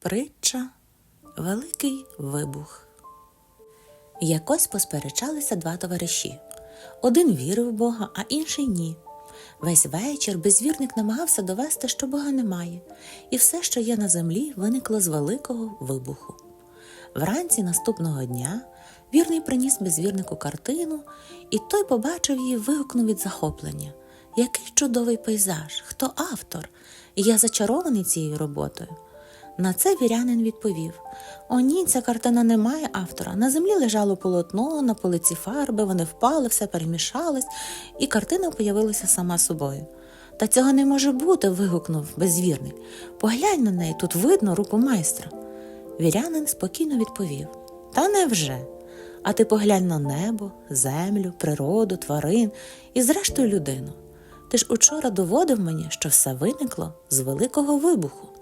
Притча Великий вибух. Якось посперечалися два товариші. Один вірив в Бога, а інший ні. Весь вечір безвірник намагався довести, що Бога немає, і все, що є на землі, виникло з великого вибуху. Вранці наступного дня вірний приніс безвірнику картину, і той побачив її, вигукнув від захоплення. Який чудовий пейзаж! Хто автор? Я зачарований цією роботою. На це вірянин відповів: О, ні, ця картина не має автора. На землі лежало полотно, на полиці фарби, вони впали, все перемішалось, і картина появилася сама собою. Та цього не може бути. вигукнув безвірник. Поглянь на неї, тут видно руку майстра. Вірянин спокійно відповів: Та невже? А ти поглянь на небо, землю, природу, тварин і, зрештою, людину. Ти ж учора доводив мені, що все виникло з великого вибуху.